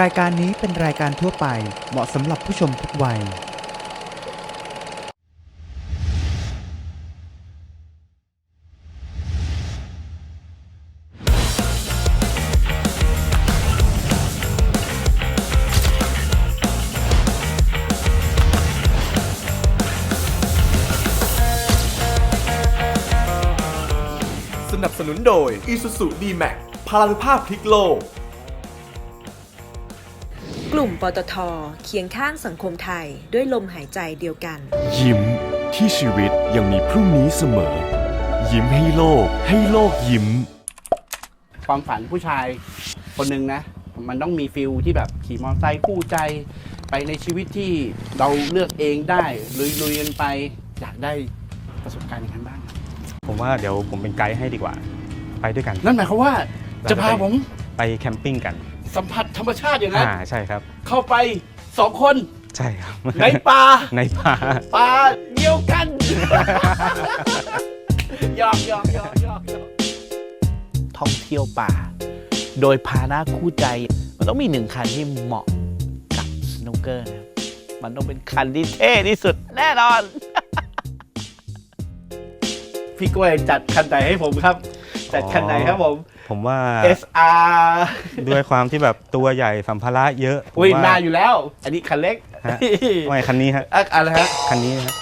รายการนี้เป็นรายการทั่วไปเหมาะสำหรับผู้ชมทุกวัย สนับสนุนโดย Isuzu D-Max พลานุภาพพลิกโลก กลุ่มปตทเคียงข้างสังคมไทยด้วยลมหายใจเดียวกัน ยิ้มที่ชีวิตยังมีพรุ่งนี้เสมอ ยิ้มให้โลก ให้โลกยิ้ม ความฝันผู้ชายคนหนึ่งนะ มันต้องมีฟิลที่แบบขี่มอเตอร์ไซค์คู่ใจ ไปในชีวิตที่เราเลือกเองได้ลุยลุยๆกันไปอยากได้ประสบการณ์อย่างนั้นบ้างผมว่าเดี๋ยวผมเป็นไกด์ให้ดีกว่า ไปด้วยกัน นั่นหมายความว่าจะพาผมไปแคมปิ้งกัน สัมผัสธรรมชาติอย่างนั้น อ่าใช่ครับ เข้าไปสองคนใช่ครับ ในป่าในป่าป่าเดียวกันหยอกหยอกหยอกหยอกหยอกท่องเที่ยวป่า โดยพาหนะคู่ใจ มันต้องมีหนึ่งคันที่เหมาะกับสนุกเกอร์นะครับมันต้องเป็นคันที่เท่ที่สุดแน่นอน พี่กล้วยจัดคันไหนให้ผมครับ จัดคันไหนครับผม ผมว่า SR ด้วยความที่แบบตัวใหญ่สัมภาระเยอะผมอุ้ยว่ามาอยู่แล้ว อันนี้คันเล็กฮะไม่คันนี้ฮะอะอะไรฮะ คันนี้ฮะ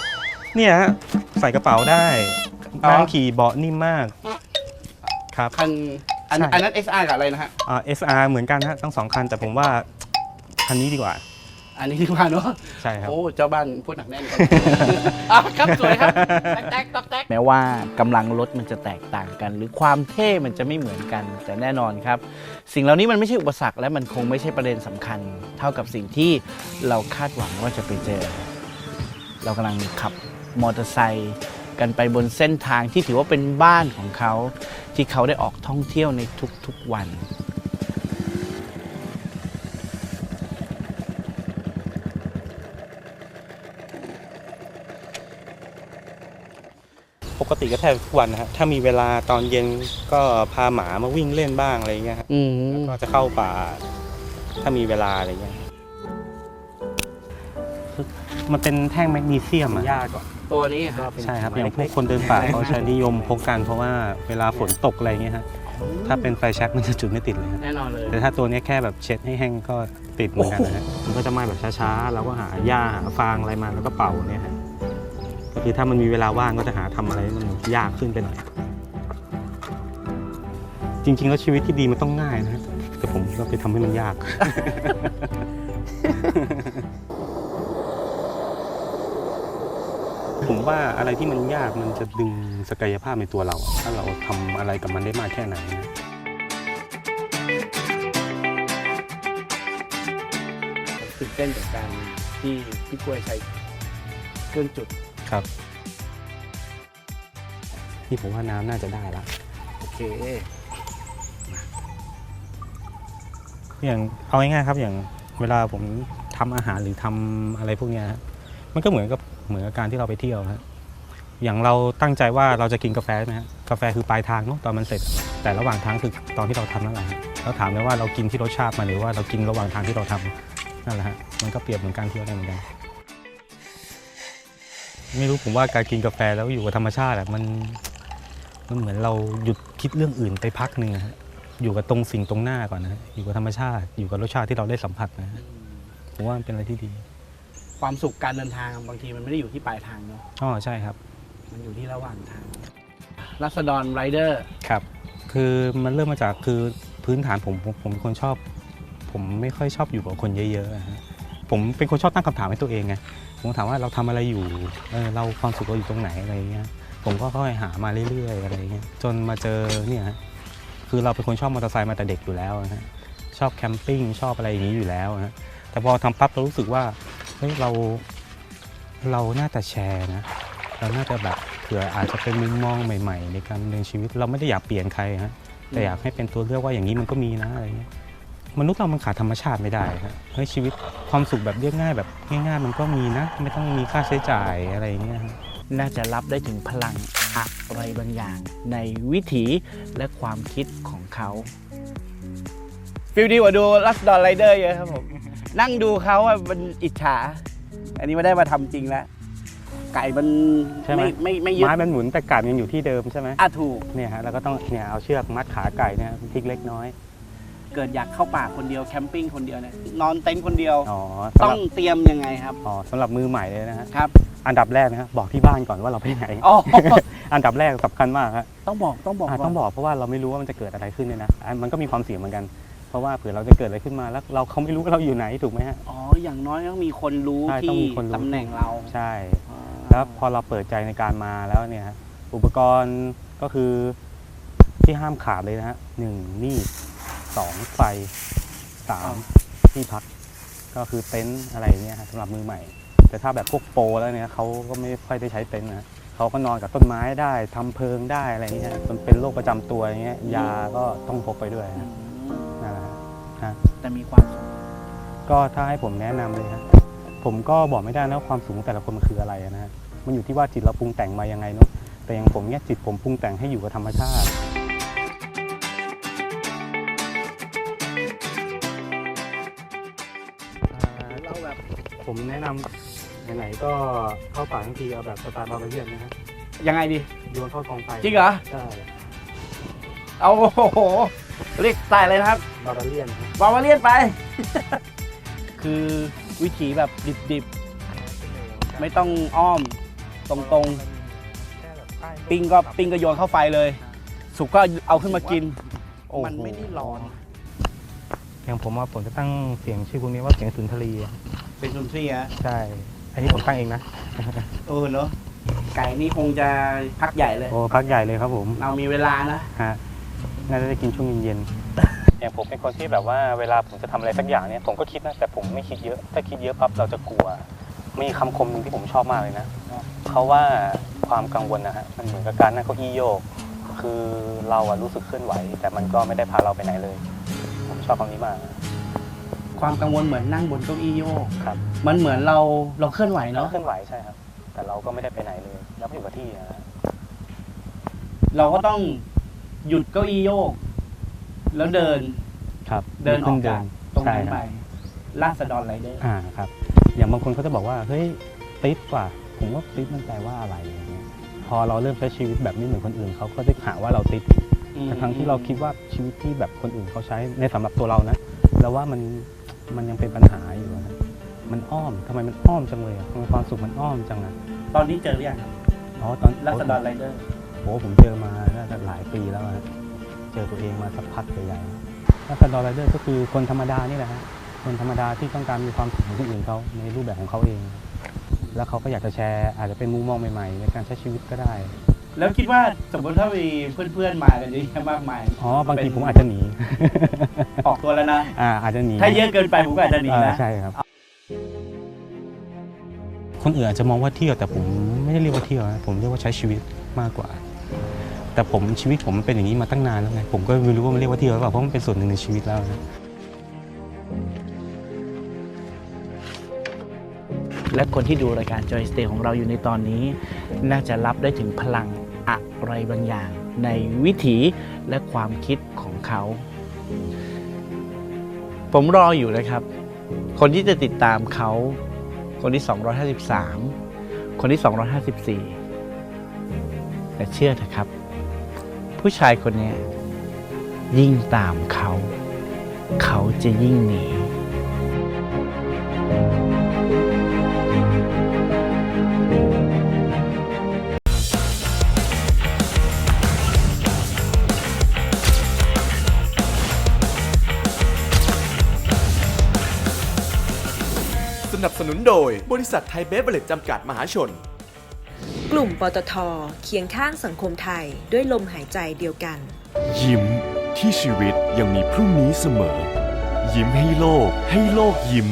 เนี่ยฮะใส่กระเป๋าได้อ๋อ นั่งขี่เบาะนิ่มมาก ครับ คันอันใช่ อันนั้น SR กับอะไรนะฮะ อ่า SR เหมือนกันฮะทั้งสองคันแต่ผมว่าคันนี้ดีกว่า อันนี้ดีกว่าเนาะใช่ครับ โอ้เจ้าบ้านพูดหนักแน่นอะครับสวยครับแตกตอกแตกแม้ว่ากำลังรถมันจะแตกต่างกัน หรือความเท่มันจะไม่เหมือนกัน แต่แน่นอนครับ สิ่งเหล่านี้มันไม่ใช่อุปสรรคและมันคงไม่ใช่ประเด็นสำคัญ เท่ากับสิ่งที่เราคาดหวังว่าจะไปเจอ เรากำลังขับมอเตอร์ไซค์กันไปบนเส้นทางที่ถือว่าเป็นบ้านของเขา ที่เขาได้ออกท่องเที่ยวในทุกๆวัน ปกติก็แทบทุกวันนะฮะถ้ามีเวลาตอนเย็นก็พาหมามาวิ่งเล่นบ้างอะไรอย่างเงี้ยครับอืมแล้วก็จะเข้าป่า ถ้ามีเวลาอะไรเงี้ยคือมันเป็นแท่งแมกนีเซียมอะยากกว่าตัวนี้ครับ ใช่ครับอย่างพวกคนเดินป่าเขาใช้นิยมพกกันเพราะว่าเวลาฝนตกอะไรเงี้ยฮะถ้าเป็นไฟแช็กมันจะจุดไม่ติดเลยฮะแน่นอนเลยแต่ถ้าตัวเนี้ยแค่แบบเช็ดให้แห้งก็ติดเหมือนกันนะฮะมันก็จะไหม้แบบช้าๆ แล้วก็หาหญ้าหาฟางอะไรมาแล้วก็เป่าเนี่ยฮะก็ คือถ้ามันมีเวลาว่างก็จะหาทำอะไรมันยากขึ้นไปหน่อย จริง ๆ แล้วชีวิตที่ดีมันต้องง่ายนะแต่ผมก็ไปทำให้มันยากผมว่าอะไรที่มันยากมันจะดึงศักยภาพในตัวเรา ถ้าเราทำอะไรกับมันได้มากแค่ไหนนะตื่นเต้นกับการที่พี่กล้วยใช้เครื่องจุด ครับนี่ผมว่าน้ำน่าจะได้ละโอเคอย่างเอาง่ายๆครับ อย่างเวลาผมทำอาหารหรือทำอะไรพวกเนี้ยฮะมันก็เหมือนกับเหมือนกับการที่เราไปเที่ยวฮะอย่างเราตั้งใจว่าเราจะกินกาแฟใช่ไหมฮะกาแฟคือปลายทางเนาะตอนมันเสร็จ แต่ระหว่างทางคือตอนที่เราทำนั่นแหละฮะเราถามเลยว่าเรากินที่รสชาติมาหรือว่าเรากินระหว่างทางที่เราทำนั่นแหละฮะมันก็เปรียบเหมือนการเที่ยวได้เหมือนกัน ไม่รู้ผมว่าการกินกาแฟแล้วอยู่กับธรรมชาติอะมันมันเหมือนเราหยุดคิดเรื่องอื่นไปพักหนึ่งอะฮะอยู่กับตรงสิ่งตรงหน้าก่อนนะฮะอยู่กับธรรมชาติอยู่กับรสชาติที่เราได้สัมผัสนะฮะผมว่ามันเป็นอะไรที่ดีความสุขการเดินทางบางทีมันไม่ได้อยู่ที่ปลายทางเนาะอ๋อใช่ครับมันอยู่ที่ระหว่างทางรัศดรไรเดอร์ครับ คือมันเริ่มมาจากคือพื้นฐานผมผมผมเป็นคนชอบ ผมไม่ค่อยชอบอยู่กับคนเยอะๆอะฮะผมเป็นคนชอบตั้งคำถามให้ตัวเองไง ผมถามว่าเราทำอะไรอยู่เออเราความสุขเราอยู่ตรงไหนอะไรเงี้ยผมก็ค่อยหามาเรื่อยๆอะไรเงี้ยจนมาเจอเนี่ยคือเราเป็นคนชอบมอเตอร์ไซค์มาแต่เด็กอยู่แล้วนะฮะชอบแคมปิ้งชอบอะไรอย่างนี้อยู่แล้วนะฮะแต่พอทำปั๊บเรารู้สึกว่าเฮ้ยเราเราน่าจะแชร์นะเราน่าจะแบบเผื่ออาจจะเป็นมุมมองใหม่ ๆ ในการดำเนินชีวิต เราไม่ได้อยากเปลี่ยนใครฮะแต่อยากให้เป็นตัวเลือกว่าอย่างนี้มันก็มีนะอะไรเงี้ย มนุษย์เรามันขาดธรรมชาติไม่ได้ครับเฮ้ยชีวิตความสุขแบบเรียบง่ายแบบง่ายๆ มันก็มีนะ ไม่ต้องมีค่าใช้จ่ายอะไรอย่างเงี้ยฮะน่าจะรับได้ถึงพลังอะไรบางอย่าง ในวิถีและความคิดของเขาฟิลดีกว่าดูลัสดอนไรเดอร์เยอะครับผม นั่งดูเขาอะมันอิจฉา อันนี้ไม่ได้มาทำจริงแล้ว ไก่มันใช่ไหม ไม่ไม่ไม่ยึดไม้มันหมุนแต่กาดยังอยู่ที่เดิมใช่ไหมอะถูก เนี่ยฮะแล้วก็ต้องเนี่ยเอาเชือกมัดขาไก่เนี่ยพลิกเล็กน้อย เกิดอยากเข้าป่าคนเดียวแคมปิ้งคนเดียวเนี่ยนอนเต็นท์คนเดียวอ๋อต้สำอหงรับเตรียมยังไงครับอ๋อสำหรับมือใหม่เลยนะฮะครับอันดับแรกนะฮะบอกที่บ้านก่อนว่าเราไปไหน อ๋อ อันดับแรกสำคัญมากฮะต้องบอกต้องบอกอะว่าต้องบอกเพราะว่าเราไม่รู้ว่ามันจะเกิดอะไรขึ้นเนี่ยนะอะมันก็มีความเสี่ยงเหมือนกัน เพราะว่าเผื่อเราจะเกิดอะไรขึ้นมาแล้วเราเขาไม่รู้ว่าเราอยู่ไหนถูกไหมฮะ อ๋ออย่างน้อยต้องมีคนรู้ใช่ต้องที่มีคนรู้ ตำแหน่งเราใช่ อ๋อแล้วพอเราเปิดใจในการมาแล้วเนี่ยฮะอุปกรณ์ก็คือที่ห้ามขาดเลยนะฮะหนึ่งมีด สองไฟสามที่พัก ก็คือเต็นท์อะไรอย่างเงี้ยฮะสำหรับมือใหม่ แต่ถ้าแบบพวกโปรแล้วเนี่ยเขาก็ไม่ค่อยได้ใช้เต็นท์นะเขาก็นอนกับต้นไม้ได้ทำเพิงได้อะไรอย่างเงี้ยมันเป็นโรคประจำตัวอย่างเงี้ยยาก็ต้องพกไปด้วยอืฮะมนั่นแหละฮะแต่มีความสุขก็ถ้าให้ผมแนะนำเลยฮะผมก็บอกไม่ได้นะว่าความสูงของแต่ละคนมันคืออะไรนะฮะมันอยู่ที่ว่าจิตเราปรุงแต่งมายังไงเนาะแต่อย่างผมเนี่ยจิตผมปรุงแต่งให้อยู่กับธรรมชาติ ผมแนะนำไหนๆก็เข้าป่าทั้งทีเอาแบบสไตล์บาร์เบียนนะฮะยังไงดี โยนเข้ากองไฟจริงเหรอ ใช่เอาโอ้โหเรียกสไตล์อะไรนะครับบาร์เบียนครับวางมาเลียนไป คือวิถีแบบดิบๆ ไม่ต้องอ้อมตรงๆ ปิ้งก็ปิ้งก็โยนเข้าไฟเลย สุกก็เอาขึ้นมากินโอ้โหมันไม่ได้ร้อน อย่างผมว่าผมจะตั้งเสียงชื่อพวกนี้ว่าเสียงสุนทรีย์อะ เป็นซุนทรีย์อะใช่ อันนี้ผมตั้งเองนะ เออเนอะไก่นี่คงจะพักใหญ่เลย โอ้พักใหญ่เลยครับผมเรามีเวลานะฮะน่าจะได้กินช่วงเย็นๆอย่างผมเป็นคนที่แบบว่าเวลาผมจะทำอะไรสักอย่างเนี่ยผมก็คิดนะแต่ผมไม่คิดเยอะ ถ้าคิดเยอะปั๊บเราจะกลัว มีคำคมหนึ่งที่ผมชอบมากเลยนะเขาว่าความกังวลนะฮะมันเหมือนกับการนั่งเก้าอี้โยก คือเราอะรู้สึกเคลื่อนไหว แต่มันก็ไม่ได้พาเราไปไหนเลย ผมชอบคำนี้มาก ความกังวลเหมือนนั่งบนเก้าอี้โยก ครับมันเหมือนเราเราเคลื่อนไหวเราเนาะเคลื่อนไหวใช่ครับ แต่เราก็ไม่ได้ไปไหนเลยเราก็อยู่กับที่นะฮะเราก็ต้องหยุดเก้าอี้โยก แล้วเดินครับเดินออกเดิจากตรงนั้นใช่คไปบลาดสะดอนไรเดอร์อ่าครับ อย่างบางคนเขาจะบอกว่า เฮ้ยติดว่ะผมว่าติดมันแปลว่าอะไรอย่างเงี้ยพอเราเริ่มใช้ชีวิตแบบไม่เหมือนคนอื่นเขาก็จะหาว่าเราติดแต่ทั้งที่เราคิดว่าชีวิตที่แบบคนอื่นเขาใช้ในสำหรับตัวเรานะ แล้วว่ามันมันยังเป็นปัญหาอยู่นะมันอ้อมทำไมมันอ้อมจังเลยอะทำไมความสุขมันอ้อมจังอะตอนนี้เจอหรือยังครับอ๋อตอนลาดสะดอนไรเดอร์โอ้ผมเจอมาน่าจะหลายปีแล้วนะเจอตัวเองมาสักพักใหญ่ๆแล้วสดอร์ไรเดอร์ก็คือคนธรรมดานี่แหละฮะคนธรรมดาที่ต้องการมีความสุขของคนอื่นเขาในรูปแบบของเขาเอง แล้วเขาก็อยากจะแชร์ อาจจะเป็นมุมมองใหม่ๆ ในการใช้ชีวิตก็ได้ แล้วคิดว่าสมมติถ้ามีเพื่อนๆมากันเยอะแยะมากมายอ๋อบางทีเป็นผมอาจจะหนีออกตัวแล้วนะอ่าอาจจะหนีถ้าเยอะเกินไปผมก็อาจจะหนีเออนะใช่ครับคนอื่นอาจจะมองว่าเที่ยวแต่ผมไม่ได้เรียกว่าเที่ยวนะผมเรียกว่าใช้ชีวิตมากกว่า แต่ผมชีวิตผมมันเป็นอย่างนี้มาตั้งนานแล้วไงผมก็ไม่รู้ว่ามันเรียกว่าเที่ยวหรือเปล่าเพราะมันเป็นส่วนหนึ่งในชีวิตแล้วนะ และคนที่ดูรายการ Joy Stay ของเราอยู่ในตอนนี้ น่าจะรับได้ถึงพลังอะไรบางอย่าง ในวิถีและความคิดของเขา ผมรออยู่นะครับ คนที่จะติดตามเขา คนที่ 253 คนที่ 254 แต่เชื่อเถอะครับ ผู้ชายคนนี้ยิ่งตามเขา เขาจะยิ่งหนี สนับสนุนโดย บริษัทไทยเบเวอร์เรจจำกัดมหาชน กลุ่มปตทเคียงข้างสังคมไทยด้วยลมหายใจเดียวกัน ยิ้มที่ชีวิตยังมีพรุ่งนี้เสมอ ยิ้มให้โลก ให้โลกยิ้ม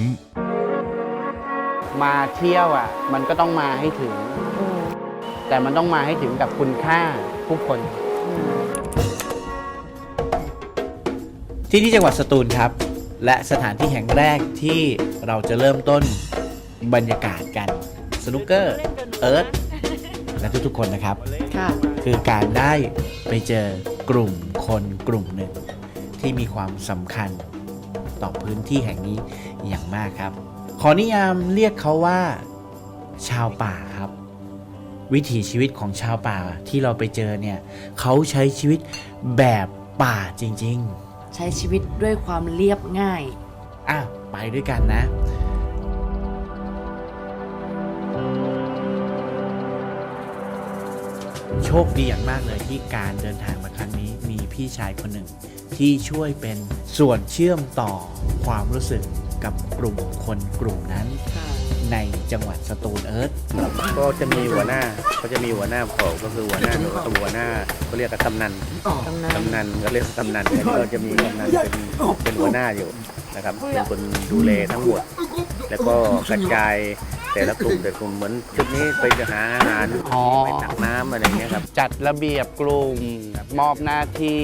มาเที่ยวอะ มันก็ต้องมาให้ถึง แต่มันต้องมาให้ถึงกับคุณค่าผู้คน ที่นี่จังหวัดสตูลครับ และสถานที่แห่งแรกที่เราจะเริ่มต้นบรรยากาศกัน สนุกเกอร์เอิร์ธและทุกๆคนนะครับคือการได้ไปเจอกลุ่มคนกลุ่มหนึ่ง ที่มีความสำคัญต่อพื้นที่แห่งนี้อย่างมากครับ ขอนิยามเรียกเขาว่า ชาวป่าครับ วิถีชีวิตของชาวป่าที่เราไปเจอเนี่ยเขาใช้ชีวิตแบบป่าจริง ๆ ใช้ชีวิตด้วยความเรียบง่าย อะ ไปด้วยกันนะ โชคดีอย่างมากเลยที่การเดินทางมาครั้งนี้มีพี่ชายคนหนึ่ง ที่ช่วยเป็นส่วนเชื่อมต่อความรู้สึกกับกลุ่มคนกลุ่มนั้น ในจังหวัดสตูลเอิร์ธก็จะมีหัวหน้าก็จะมีหัวหน้าของก็คือหัวหน้าหน่วยก็หัวหน้าเขาเรียกกันกำนันกำนันกำนันก็เรียกกำนันอันนี้ก็จะมีกำนันเป็นเป็นหัวหน้าอยู่นะครับเป็นคนดูแลทั้งหมดแล้วก็กระจายแต่ละกลุ่มแต่กลุ่มเหมือนชุดนี้ไปหาอาหารอ๋อไปตักน้ำอะไรเงี้ยครับจัดระเบียบกลุ่มมอบหน้าที่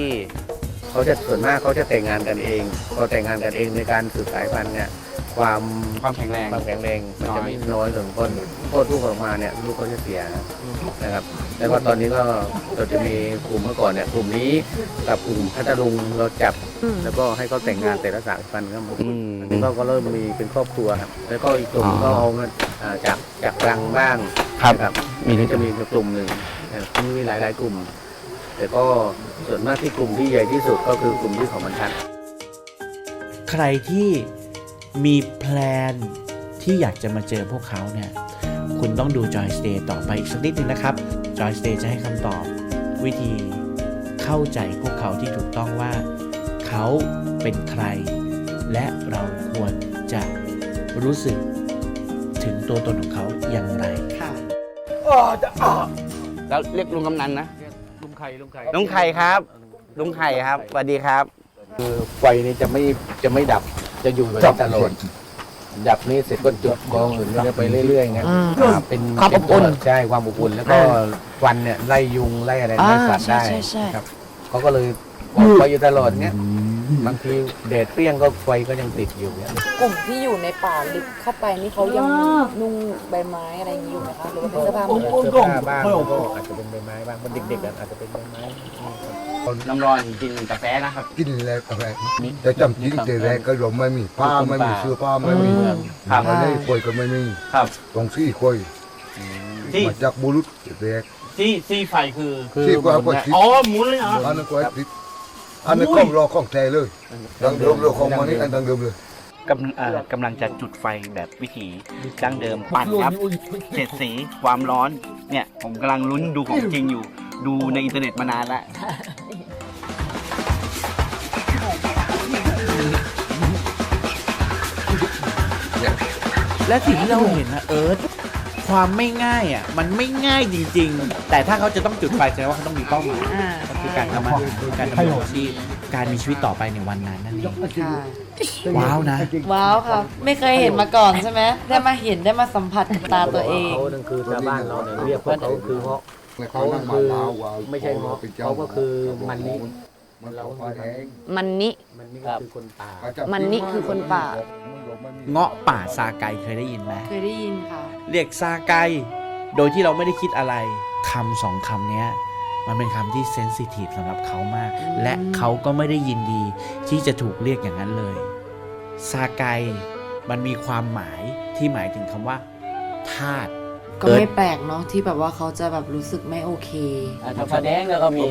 เขาจะส่วนมากเขาจะแต่งงานกันเองพอแต่งงานกันเองในการสืบสายพันธุ์เนี่ย ความความแข็งแรง ความแข็งแรงมันจะไม่น้อยส่วนคนโคตรลูกออกมาเนี่ยลูกเขาจะเสียนะครับ แล้วก็ตอนนี้ก็เราจะมีกลุ่มเมื่อก่อนเนี่ยกลุ่มนี้กับกลุ่มพัทลุงเราจับ แล้วก็ให้เขาแต่งงานแต่ละสายพันธุ์ครับผมอืมอันนี้ก็ก็เริ่มมีเป็นครอบครัวครับแล้วก็อีกกลุ่มก็เอามาอ่าจากจากรังบ้างครับนะครับมีมีจะมีกลุ่มหนึ่งนะครับมีหลายหลายๆกลุ่ม แต่ก็ส่วนมากที่กลุ่มที่ใหญ่ที่สุดก็คือกลุ่มที่ของบรรทัดใครที่ มีแพลนที่อยากจะมาเจอพวกเขาเนี่ยคุณต้องดู Joy Stay ต่อไปอีกสักนิดหนึงนะครับ Joy Stay จะให้คำตอบวิธีเข้าใจพวกเขาที่ถูกต้องว่า เขาเป็นใคร และเราควรจะรู้สึกถึงตัวตนของเขาอย่างไรค่ะแล้วเรียกลุงกำนันนะ ลุงไข่ลุงไข่ลุงไข่ครับ ลุงไข่ครับสวัสดีครับ คือไฟนี่จะไม่จะไม่ดับ จะอยู่แบบนี้ตลอดดับนี่เสร็จก็จุดกองอื่นก็ไปเรื่อยๆไงครับเป็นความอบอุ่นใช่ความอบอุ่นแล้วก็ควันเนี่ยไล่ยุงไล่อะไรอ่าไล่สัตว์ได้ใช่ใช่ใช่ครับเขาก็เลยปล่อยไฟอยู่ตลอดเนี่ยบางทีแดดเปรี้ยงก็ไฟก็ยังติดอยู่เนี่ยกลุ่มที่อยู่ในป่าลึกเข้าไปนี่เขายังนุ่งใบไม้อะไรอย่างนี้อยู่ไหมคะหรือว่าเป็นเสื้อผ้ามืดเสื้อผ้าบ้างแล้วก็อาจจะเป็นใบไม้บ้างเป็นเด็กๆอะอาจจะเป็นใบไม้ น้ำร้อนกินกาแฟนะครับ กินแล้วกาแฟแต่จำจริงแต่แรกก็ยอมไม่มีผ้าก็ไม่มีเสื้อผ้าไม่มีครับมาได้ควยก็ไม่มีครับตรงซี่ควยที่มาจากบุรุษแรกที่ที่ไฟคือที่กว่าก็ทิศอ๋อหมุนเลยเหรออันนั้นก็ทิศอันนั้นก็รอของแท้เลยดังเดิมเลยของมันนี่อันดังเดิมเลยกำลังเอ่อกำลังจะจุดไฟแบบวิถีดั้งเดิมปั่นครับเจ็ดสีความร้อนเนี่ยผมกำลังลุ้นดูของจริงอยู่ ดูในอินเทอร์เน็ตมานานแล้ว และสิ่งที่เราเห็นนะเอิร์ธความไม่ง่ายอะมันไม่ง่ายจริง ๆ แต่ถ้าเขาจะต้องจุดไฟแสดงว่าเขาต้องมีเป้าหมายอ่า ก็คือการทำอาการดำรงชีพการมีชีวิตต่อไปในวันนั้นนั่นเองค่ะ ว้าวนะ ว้าวค่ะไม่เคยเห็นมาก่อนใช่ไหมได้มาเห็นได้มาสัมผัสกับตาตัวเอง เขานั่นคือชาวบ้านเราเนี่ยเรียกพวกเขาคือเงาะแล้วเขาเขานั่งมาคือลาวว่าไม่ใช่เงาะเขาก็คือมันนี่ มันเราไฟแดงมันนี่มันนี่ก็คือคนป่า มันนี่คือคนป่า เงาะป่าซาไกเคยได้ยินไหมเคยได้ยินค่ะ เรียกซาไก โดยที่เราไม่ได้คิดอะไรคำสองคำเนี้ย มันเป็นคำที่เซนซิทีฟสำหรับเขามากอืมและเขาก็ไม่ได้ยินดี ที่จะถูกเรียกอย่างนั้นเลยซาไกมันมีความหมายที่หมายถึงคำว่าทาส ก็ไม่แปลกเนาะที่แบบว่าเขาจะแบบรู้สึกไม่โอเคถ้าแสดงแล้วก็มี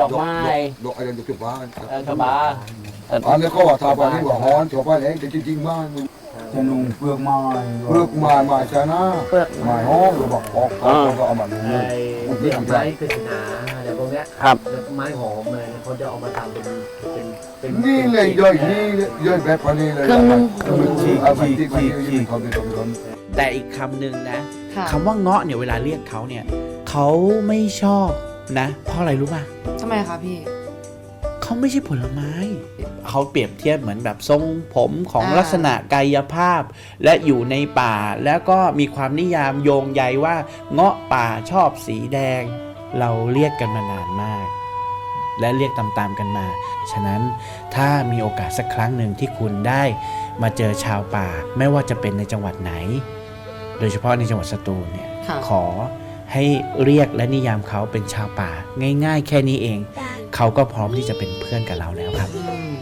ดอกไม้ ดอกอะไรดอกจุ๊บบ้านชบาอันนี้ก็ว่าทาบานนี่ว่าฮ้อนชาวบ้านเองแต่จริงๆบ้านจะนุ่งเปลือกไม้เปลือกไม้ไม้ชนะเปลือกไม้ห้องหรือบอกออกเขาก็เอามานุ่งไอ้ดอกไม้กฤษณาอะไรพวกเนี้ยครับไม้หอมเลยเขาจะเอามาทำเป็นเป็นเป็นนี่เลยย่อยนี่ย่อยแบบนี้เลยเครื่องนุ่งเอาไปที่ที่ที่เขาเป็นคนแต่อีกคำหนึ่งนะ ค่ะคำว่าเงาะเนี่ยเวลาเรียกเขาเนี่ยเขาไม่ชอบนะ เพราะอะไรรู้ป่ะทำไมคะพี่เขาไม่ใช่ผลไม้ เขาเปรียบเทียบเหมือนแบบทรงผมของอ่าลักษณะกายภาพ และอยู่ในป่าแล้วก็มีความนิยามโยงใยว่า เงาะป่าชอบสีแดง เราเรียกกันมานานมาก และเรียกตามๆกันมา ฉะนั้นถ้ามีโอกาสสักครั้งหนึ่งที่คุณได้มาเจอชาวป่า ไม่ว่าจะเป็นในจังหวัดไหน โดยเฉพาะในจังหวัดสตูลเนี่ยค่ะขอให้เรียกและนิยามเขาเป็นชาวป่า ง่าย ๆ แค่นี้เอง เขาก็พร้อมที่จะเป็นเพื่อนกับเราแล้วครับอืม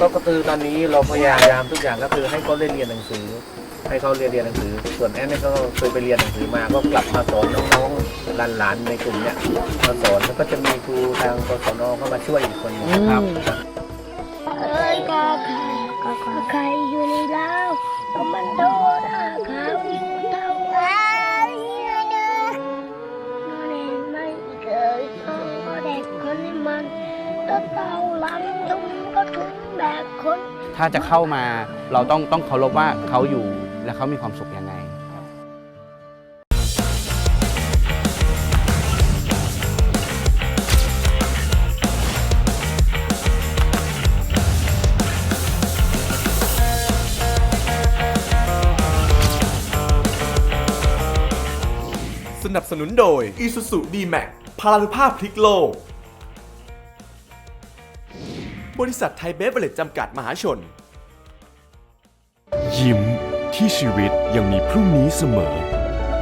ก็ก็คือตอนนี้เราพยายามทุกอย่างก็คือให้เขาเรียนเรียนหนังสือ ให้เขาเรียนเรียนหนังสือ ส่วนแอนเนี่ยก็เคยไปเรียนหนังสือมาก็กลับมาสอนน้องๆหลานๆในกลุ่มเนี่ยมาสอนแล้วก็จะมีครูทางกศนเข้ามาช่วยอีกคนหนึงครับ เอ้ยก็ใครก็ใครอยู่ในเล้าก็มันโดนอาขาวอยู่เท่าไหร่เด้อนอนเองไม่เคยท้องก็เด็กคนนี้มันตัวเต่าลำทุ่งก็ทุ่งแบบคน ถ้าจะเข้ามาเราต้องต้องเคารพว่าเขาอยู่และเขามีความสุขยังไง บสนุนโดย Isuzu D-Max พลานุภาพพลิกโลก บริษัทไทยเบฟเวอร์เรจจำกัดมหาชน ยิ้มที่ชีวิตยังมีพรุ่งนี้เสมอ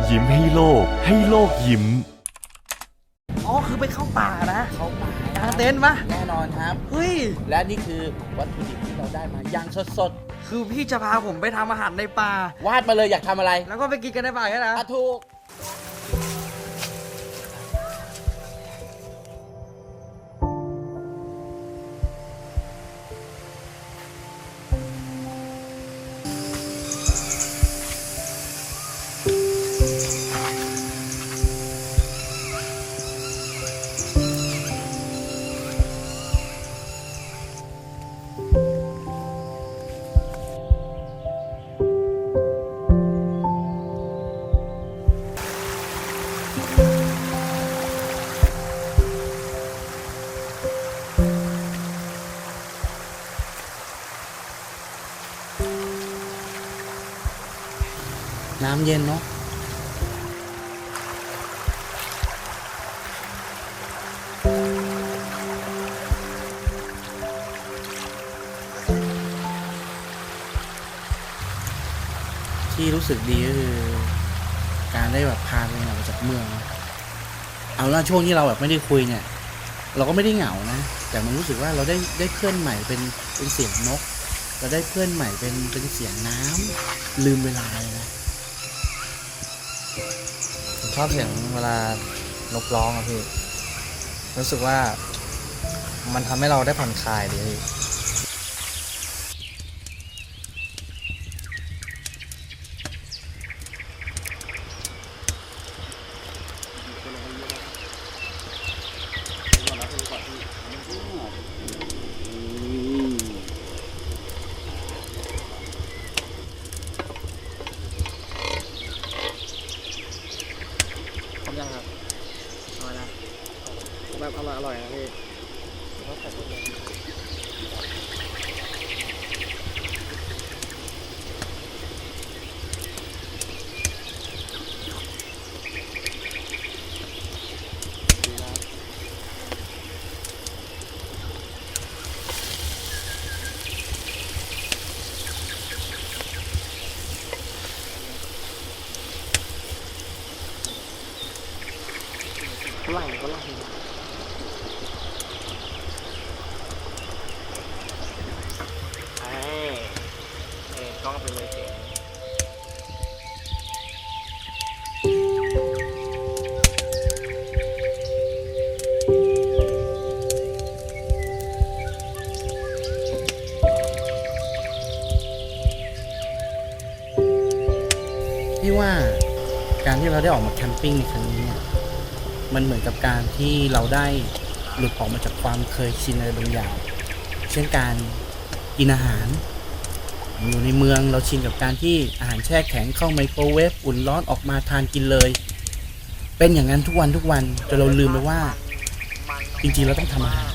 ยิ้มให้โลกให้โลกยิ้ม อ๋อ คือไปเข้าป่านะเข้าป่ากางเต็นท์ปะแน่นอนครับ เฮ้ย และนี่คือวัตถุดิบที่เราได้มาอย่างสดคือพี่จะพาผมไปทำอาหารในป่า ๆ วาดมาเลยอยากทำอะไรแล้วก็ไปกินกันในป่าแค่นะอะถูก น้ำเย็นเนาะที่รู้สึกดีก็คือ การได้แบบพาตัวเองออกจากเมือง เอาละช่วงที่เราแบบไม่ได้คุยเนี่ย เราก็ไม่ได้เหงานะ แต่มันรู้สึกว่าเราได้ได้เพื่อนใหม่เป็นเป็นเสียงนก เราได้เพื่อนใหม่เป็นเป็นเสียงน้ำลืมเวลาเลยนะ ชอบเสียงเวลานกร้องอะพี่ รู้สึกว่ามันทำให้เราได้ผ่อนคลายดีพี่ พร้อมยังครับอร่อยนะแบบอร่อยอร่อยนะพี่ ฝรั่งฝรั่งเอ้เอ้กล้องไปเลยเจ๋งพี่ว่าการที่เราได้ออกมาแคมปิ้งในครั้งนี้เนี่ย มันเหมือนกับการที่เราได้หลุดออกมาจากความเคยชินอะไรบางอย่าง เช่นการกินอาหาร อยู่ในเมืองเราชินกับการที่อาหารแช่แข็งเข้าไมโครเวฟอุ่นร้อนออกมาทานกินเลย เป็นอย่างนั้นทุกวันทุกวันจนเราลืมไปว่า จริงๆเราต้องทำอาหาร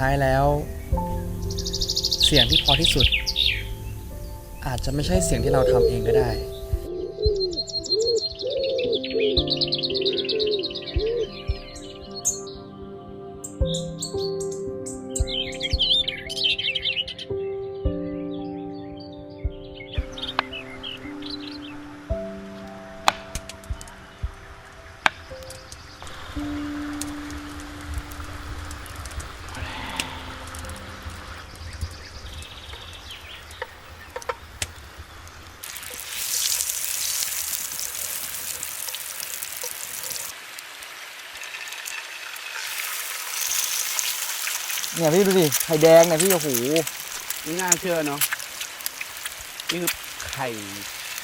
ท้ายแล้ว เสียงที่พอที่สุด อาจจะไม่ใช่เสียงที่เราทำเองก็ได้ เนี่ยพี่ดูดิไข่แดงเนี่ยพี่โอ้โหไม่น่าเชื่อเนาะนี่คือไข่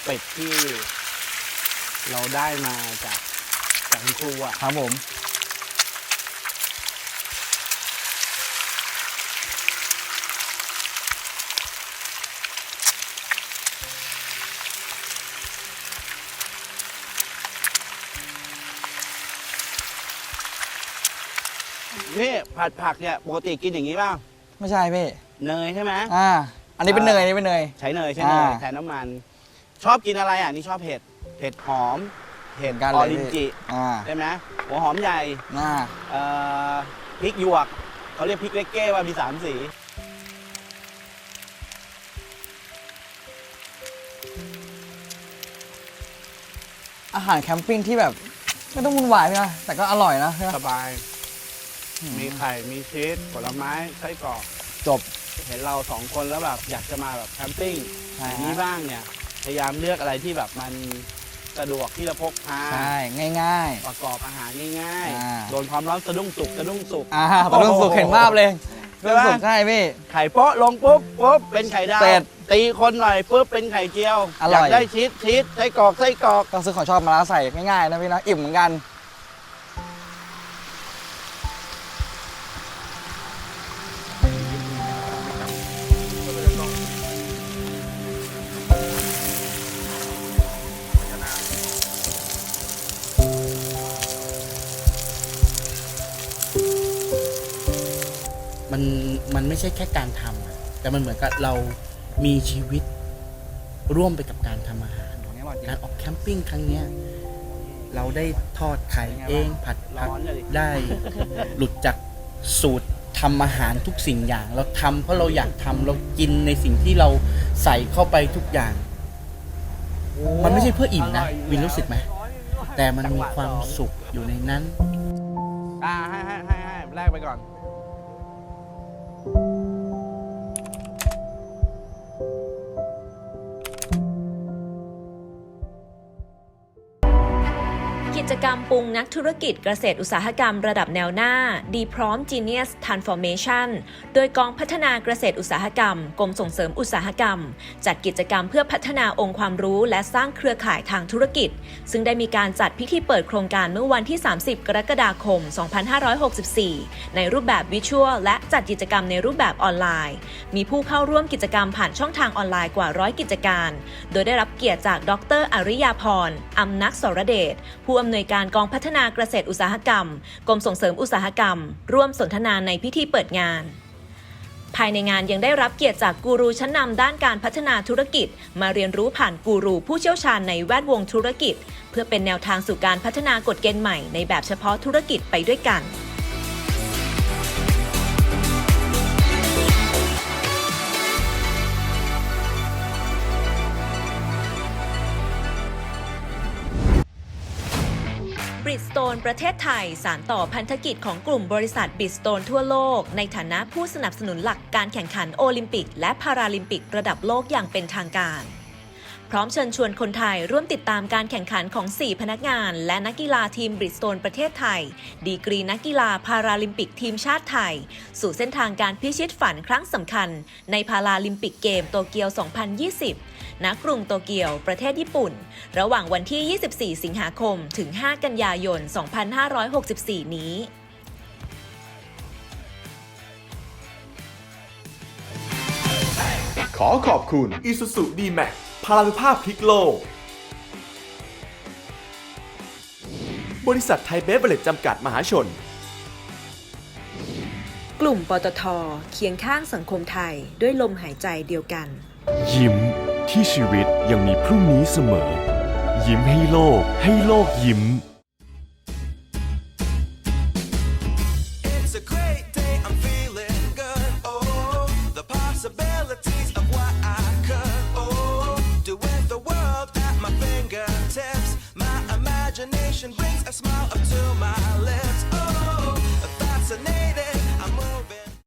เป็ดที่ เราได้มาจากจากคุณครูอะครับผม ผัดผักเนี่ยปกติกินอย่างนี้ป่ะไม่ใช่พี่เนยใช่ไหมอ่า อันนี้เป็นเนยอันนี้เป็นเนย ใช้เนยใช้เนยอ่าแทนน้ำมัน ชอบกินอะไรอะนี่ชอบเผ็ดเผ็ดหอมเผ็ดกันอเลอยรินพี่ จิอ่าใช่ไหมหัวหอมใหญ่อ่าเอ่อพริกหยวกเขาเรียกพริกเล็กเก้ว่ามีสามสีอาหารแคมปิ้งที่แบบ ไม่ต้องวุ่นวายนะแต่ก็อร่อยนะใช่ไหมสบาย มีไข่ มีชีส ผลไม้ ไส้กรอก จบ เห็นเราสองคนแล้วแบบอยากจะมาแบบแคมปิ้งใช่อย่างนี้บ้างเนี่ย พยายามเลือกอะไรที่แบบมันสะดวกที่จะพกพา ใช่ ง่าย ประกอบอาหารง่ายอ่า ๆ โดนความร้อนสะดุ้งสุกสะดุ้งสุก ๆ อ่าตอนนั้นสุกเห็นภาพเลยใช่ปะ สุกใช่พี่ ไข่โป๊ะลงปุ๊บปุ๊บเป็นไข่ดาวเสร็จตีคนหน่อยปุ๊บเป็นไข่เจียวอร่อย ยากได้ชีสชีสไส้กรอกไส้กรอกต้องซื้อของชอบมาแล้วใส่ง่ายๆนะพี่นะอิ่มเหมือนกันมัน ไม่ใช่แค่การทำอะแต่มันเหมือนกับเรามีชีวิตร่วมไปกับการทำอาหาร การออกแคมปิ้งครั้งเนี้ยเราได้ทอดไข่เองผัดผักได้หลุดจากสูตรทำอาหารทุกสิ่งอย่าง เราทำเพราะเราอยากทำเรากินในสิ่งที่เราใส่เข้าไปทุกอย่าง มันไม่ใช่เพื่ออิ่มนะ วินรู้สึกไหมแต่มันมีความสุขอยู่ในนั้น อ่าให้ให้ให้ให้แลกไปก่อน จกรรมปรุงนักธุรกิจเกษตรอุตสาหกรรมระดับแนวหน้า ดีพร้อม Genius Transformation โดยกองพัฒนาเกษตรอุตสาหกรรม กรมส่งเสริมอุตสาหกรรม จัดกิจกรรมเพื่อพัฒนาองค์ความรู้และสร้างเครือข่ายทางธุรกิจ ซึ่งได้มีการจัดพิธีเปิดโครงการเมื่อวันที่ 30 กรกฎาคม 2564 ในรูปแบบวิชวลและจัดกิจกรรมในรูปแบบออนไลน์ มีผู้เข้าร่วมกิจกรรมผ่านช่องทางออนไลน์กว่าร้อยกิจการ โดยได้รับเกียรติจาก ดร อริยาพรอำนักสรเดชผู้อำนวยการกองพัฒนาเกษตรอุตสาหกรรม กรมส่งเสริมอุตสาหกรรม ร่วมสนทนาในพิธีเปิดงาน ภายในงานยังได้รับเกียรติจากกูรูชั้นนำด้านการพัฒนาธุรกิจ มาเรียนรู้ผ่านกูรูผู้เชี่ยวชาญในแวดวงธุรกิจ เพื่อเป็นแนวทางสู่การพัฒนากฎเกณฑ์ใหม่ในแบบเฉพาะธุรกิจไปด้วยกัน นประเทศไทยสารต่อพันธกิจของกลุ่มบริษัทบิสโตนทั่วโลก ในฐานะผู้สนับสนุนหลักการแข่งขันโอลิมปิก และพาราลิมปิกระดับโลกอย่างเป็นทางการ พร้อมเชิญชวนคนไทยร่วมติดตามการแข่งขันของ 4 พนักงาน และนักกีฬาทีมบริสโตนประเทศไทย ดีกรีนักกีฬาพาราลิมปิกทีมชาติไทย สู่เส้นทางการพิชิตฝันครั้งสำคัญ ในพาราลิมปิกเกมโตเกียว 2020 ณกรุงโตเกียว ประเทศญี่ปุ่น ระหว่างวันที่ 24 สิงหาคม ถึง 5 กันยายน 2564 นี้ขขอขอบคุณ Isuzu D-Max พลานุภาพพลิกโลก บริษัทไทยเบเวอร์เรจจำกัดมหาชน กลุ่มปตทเคียงข้างสังคมไทยด้วยลมหายใจเดียวกัน ยิ้ม ที่ชีวิตยังมีพรุ่งนี้เสมอ ยิ้มให้โลก ให้โลกยิ้ม It's a great day, I'm feeling good. Oh, the possibilities of what I could, oh, do with the world at my fingertips. My imagination brings a smile